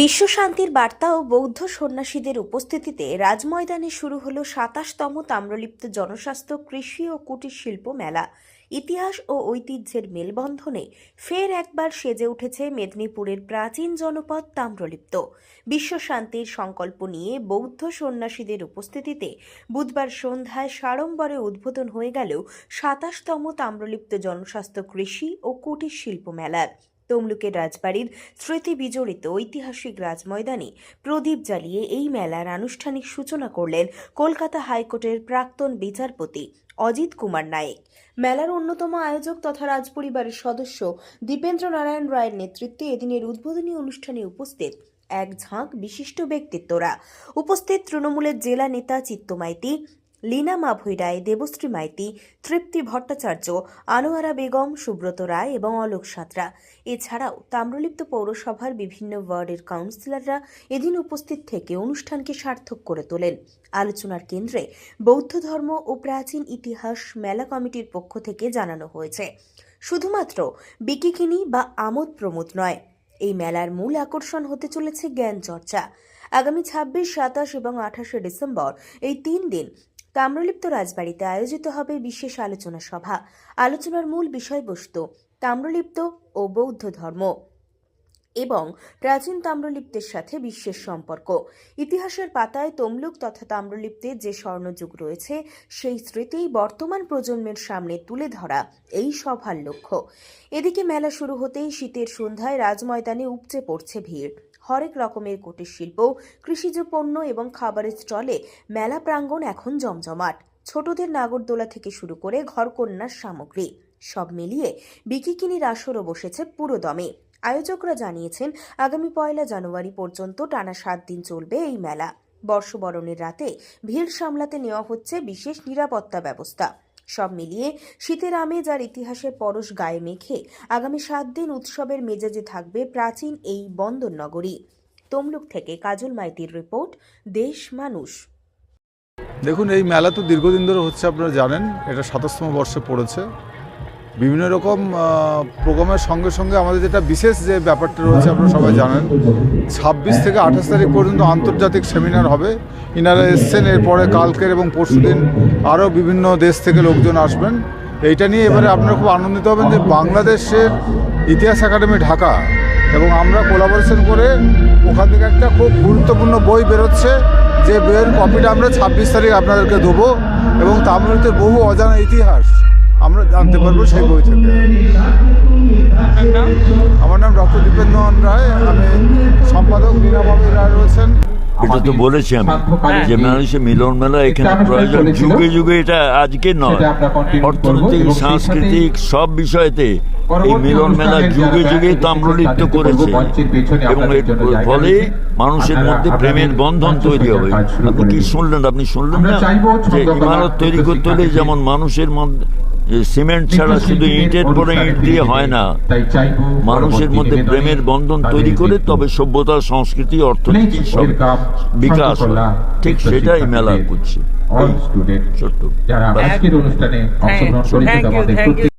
বিশ্ব শান্তির বার্তা ও বৌদ্ধ সন্ন্যাসীদের উপস্থিতিতে রাজময়দানে শুরু হলো সাতাশতম তাম্রলিপ্ত জনস্বাস্থ্য কৃষি ও কুটির শিল্প মেলা। ইতিহাস ও ঐতিহ্যের মেলবন্ধনে ফের একবার সেজে উঠেছে মেদিনীপুরের প্রাচীন জনপদ তাম্রলিপ্ত। বিশ্ব শান্তির সংকল্প নিয়ে বৌদ্ধ সন্ন্যাসীদের উপস্থিতিতে বুধবার সন্ধ্যায় সাড়ম্বরে উদ্বোধন হয়ে গেল সাতাশতম তাম্রলিপ্ত জনস্বাস্থ্য কৃষি ও কুটির শিল্প মেলার তমলুকের রাজবাড়ির স্মৃতি বিজড়িত ঐতিহাসিক রাজময়দানে প্রদীপ জ্বালিয়ে এই মেলার আনুষ্ঠানিক সূচনা করলেন কলকাতা হাইকোর্টের প্রাক্তন বিচারপতি অজিত কুমার নায়েক। মেলার অন্যতম আয়োজক তথা রাজপরিবারের সদস্য দীপেন্দ্র নারায়ণ রায়ের নেতৃত্বে এদিনের উদ্বোধনী অনুষ্ঠানে উপস্থিত এক ঝাঁক বিশিষ্ট ব্যক্তিত্বরা। উপস্থিত তৃণমূলের জেলা নেতা চিত্তমাইতি লীনা মাভৈ রায়, দেবশ্রী মাইতি, তৃপ্তি ভট্টাচার্য, আনোয়ারা বেগম, সুব্রত রায় এবং অলোক সাঁতরা। এছাড়াও তাম্রলিপ্ত পৌরসভার বিভিন্ন ওয়ার্ডের কাউন্সিলররা এদিন উপস্থিত থেকে অনুষ্ঠানকে সার্থক করে তোলেন। আলোচনার কেন্দ্রে বৌদ্ধ ধর্ম ও প্রাচীন ইতিহাস মেলা কমিটির পক্ষ থেকে জানানো হয়েছে। শুধুমাত্র বিকিকিনি বা আমোদ প্রমোদ নয়, এই মেলার মূল আকর্ষণ হতে চলেছে জ্ঞান চর্চা। আগামী ছাব্বিশ, সাতাশ এবং আঠাশে ডিসেম্বর এই তিন দিন তাম্রলিপ্ত রাজবাড়িতে আয়োজিত হবে বিশেষ আলোচনা সভা। আলোচনার মূল বিষয়বস্তু তাম্রলিপ্ত ও বৌদ্ধ ধর্ম এবং প্রাচীন তাম্রলিপ্তের সাথে বিশ্বের সম্পর্ক। ইতিহাসের পাতায় তমলুক তথা তাম্রলিপ্তের যে স্বর্ণযুগ রয়েছে, সেই স্মৃতি বর্তমান প্রজন্মের সামনে তুলে ধরা এই সভার লক্ষ্য। এদিকে মেলা শুরু হতেই শীতের সন্ধ্যায় রাজময়দানে উপচে পড়ছে ভিড়। হরেক রকমের কুটির শিল্প, কৃষিজ পণ্য এবং খাবারের স্টলে মেলা প্রাঙ্গণ এখন জমজমাট। ছোটদের নাগরদোলা থেকে শুরু করে ঘরকন্যার সামগ্রী, সব মিলিয়ে বিকিকিনির আসরও বসেছে পুরো দমে আয়োজকরা জানিয়েছেন, আগামী পয়লা জানুয়ারি পর্যন্ত টানা সাত দিন চলবে এই মেলা। বর্ষবরণের রাতে ভিড় সামলাতে নেওয়া হচ্ছে বিশেষ নিরাপত্তা ব্যবস্থা। সব মিলিয়ে শীতের আমেজ আর ইতিহাসের পরশ গায়ে মেখে আগামী সাত দিন উৎসবের মেজাজে থাকবে প্রাচীন এই বন্দর নগরী। তমলুক থেকে কাজল মাইতির রিপোর্ট, দেশ মানুষ। দেখুন, এই মেলা তো দীর্ঘদিন ধরে হচ্ছে, আপনারা জানেন। এটা সাতাশতম বর্ষে পড়েছে। বিভিন্ন রকম প্রোগ্রামের সঙ্গে সঙ্গে আমাদের যেটা বিশেষ যে ব্যাপারটা রয়েছে, আপনারা সবাই জানেন, ছাব্বিশ থেকে আঠাশ তারিখ পর্যন্ত আন্তর্জাতিক সেমিনার হবে। ইনারা এসছেন, এরপরে কালকের এবং পরশুদিন আরও বিভিন্ন দেশ থেকে লোকজন আসবেন। এইটা নিয়ে এবারে আপনারা খুব আনন্দিত হবেন যে বাংলাদেশের ইতিহাস একাডেমি ঢাকা এবং আমরা কোলাবোরেশন করে ওখান থেকে একটা খুব গুরুত্বপূর্ণ বই বেরোচ্ছে। যে বইয়ের কপিটা আমরা ছাব্বিশ তারিখ আপনাদেরকে দেবো এবং তামিলনাড়ুতে বহু অজানা ইতিহাস। আমরা জানতে পারব সেই বই থেকে। আমার নাম ডক্টর দীপেন্দ্রমোহন রায় আমি সম্পাদক লীনাবাবু রায় রয়েছেন। এটা তো বলেছি আমি যে মানুষের মিলন মেলা এখানে প্রয়োজন যুগে যুগে এটা আজকে নয়। অর্থনৈতিক সাংস্কৃতিক সব বিষয়তে এই মিলন মেলা যুগে যুগে তাম্রলিপ্ত করেছে। এবং এর ফলে মানুষের মধ্যে প্রেমের বন্ধন তৈরি হবে আপনি কি শুনলেন? আপনি শুনলেন না? যে ইমারত তৈরি করতে হলে যেমন মানুষের মধ্যে সিমেন্ট ছাড়া শুধু ইটের পরে ইট দিয়ে হয় না। মানুষের মধ্যে প্রেমের বন্ধন তৈরি করে তবে সভ্যতা সংস্কৃতি অর্থনীতি সব বিকাশ হয়। ঠিক সেটাই মেলা করছে। ছোট্ট।